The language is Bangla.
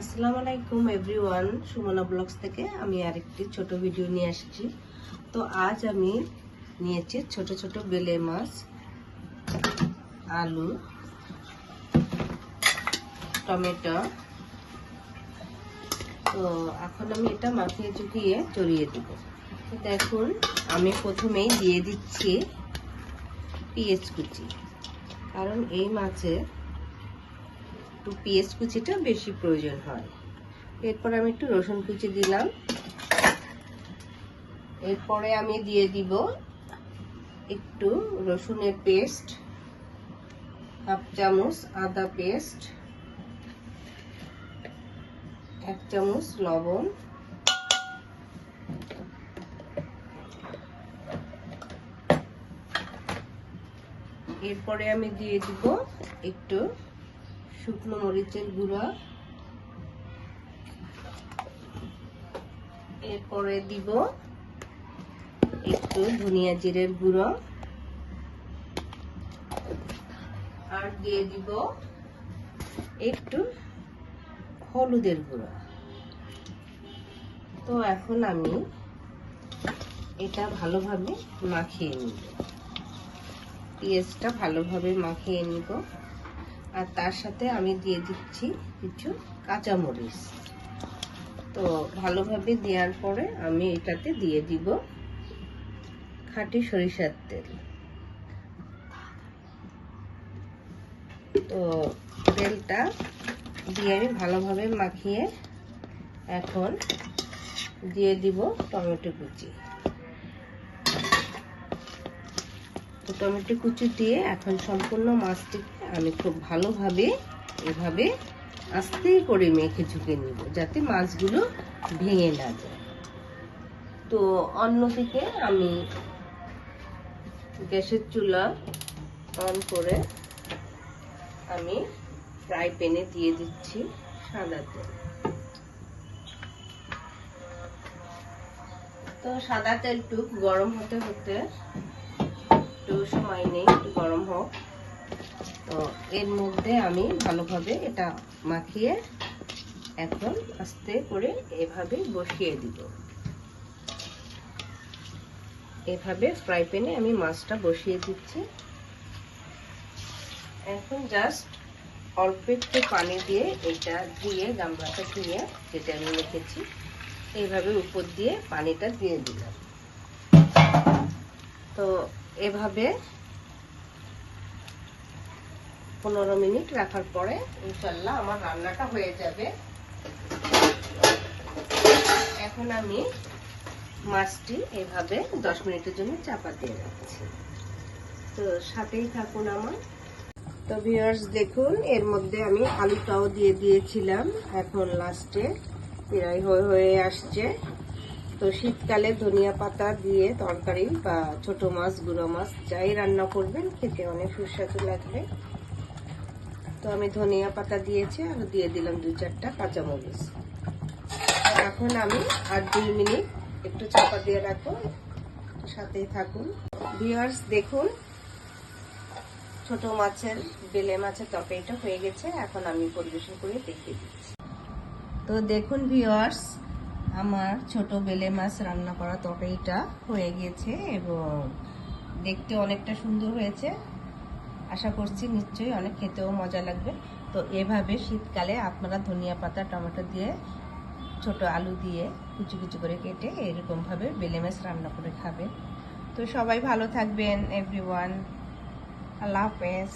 আসসালামু আলাইকুম এভরিওয়ান, সুমনা ব্লগস থেকে আমি আরেকটি ছোট ভিডিও নিয়ে আসছি। তো আজ আমি নিয়েছি ছোট ছোট বেলে মাছ, আলু, টমেটো। তো এখন আমি এটা মাখিয়ে চুকিয়ে চড়িয়ে দেব। তো দেখুন, আমি প্রথমেই দিয়ে দিচ্ছি পেঁয়াজ কুচি। কারণ এই মাছে একটু পেঁয়াজ কুচিটা বেশি প্রয়োজন হয়। এরপর আমি একটু রসুন কুচি দিলাম। এরপরে আমি দিয়ে দিব একটু রসুনের পেস্ট, হাফ চামচ আদা পেস্ট, এক চামচ লবণ। এরপরে আমি দিয়ে দিব একটু শুকনো মরিচের গুঁড়া। এরপরে দিব একটু ধনিয়া জিরের গুঁড়ো। আর দিয়ে দিব একটু হলুদের গুঁড়ো। তো এখন আমি এটা ভালোভাবে মাখিয়ে নিব। পেঁয়াজটা ভালোভাবে মাখিয়ে নিব। আর তার সাথে আমি দিয়ে দিচ্ছি কিছু কাঁচামরিচ। তো ভালোভাবে দেওয়ার পরে আমি এটাতে দিয়ে দিব খাঁটি সরিষার তেল। তো তেলটা দিয়ে আমি ভালোভাবে মাখিয়ে এখন দিয়ে দিব টমেটো কুচি। তো টমেটো কুচি দিয়ে এখন সম্পূর্ণ মাছটিকে আমি খুব ভালোভাবে এভাবে আস্তে করে মেখে ঝুঁকে নিব, যাতে মাছগুলো ভেঙে না যায়। তো অন্যদিকে আমি গ্যাসের চুলা অন করে আমি ফ্রাই প্যানে দিয়ে দিচ্ছি সাদা তেল। তো সাদা তেলটুক গরম হতে হতে একটু সময় নেই, একটু গরম হোক। তো এর মধ্যে আমি ভালোভাবে এটা মাখিয়ে এখন আস্তে করে এভাবে বসিয়ে দিব। এভাবে ফ্রাই প্যানে আমি মাছটা বসিয়ে দিচ্ছি। এখন জাস্ট অল্প একটু পানি দিয়ে এটা দিয়ে গামলাটা ধুয়ে যেটা আমি রেখেছি এইভাবে উপর দিয়ে পানিটা দিয়ে দিলাম। তো এভাবে পনেরো মিনিট রাখার পরে ইনশাল্লাহ আমার রান্নাটা হয়ে যাবে। এখন আমি মাছটি এভাবে দশ মিনিটের জন্য চাপা দিয়ে রাখছি। তো সাথেই থাকুন আমার। তো ভিউয়ার্স, দেখুন, এর মধ্যে আমি আলুটাও দিয়ে দিয়েছিলাম। এখন লাস্টে প্রায় হয়ে হয়ে আসছে। তো শীতকালে ধনিয়া পাতা দিয়ে তরকারি বা ছোট মাছ, গুঁড়ো মাছ, যাই রান্না করবেন, খেতে অনেক সুস্বাদু লাগবে। তো আমি ধনিয়া পাতা দিয়েছি আর দিয়ে দিলাম দু চারটা কাঁচামরিচ। এখন আমি আর দুই মিনিট একটু চাপা দিয়ে রাখব, সাথেই থাকুন। ভিউয়ার্স দেখুন, ছোট মাছের, বেলে মাছের তরকারিটা হয়ে গেছে, এখন আমি পরিবেশন করে দেখিয়ে দিচ্ছি। তো দেখুন ভিউয়ার্স আমার ছোট বেলে মাছ রান্না করা তরকারিটা হয়ে গেছে এবং দেখতে অনেকটা সুন্দর হয়েছে। আশা করছি নিশ্চয়ই অনেক খেতেও মজা লাগবে। তো এভাবে শীতকালে আপনারা ধনিয়া পাতা, টমেটো দিয়ে ছোট আলু দিয়ে কুচি কুচি করে কেটে এরকমভাবে বেলে মাছ রান্না করে খাবেন। তো সবাই ভালো থাকবেন এভরিওয়ান আল্লাহ হাফেজ।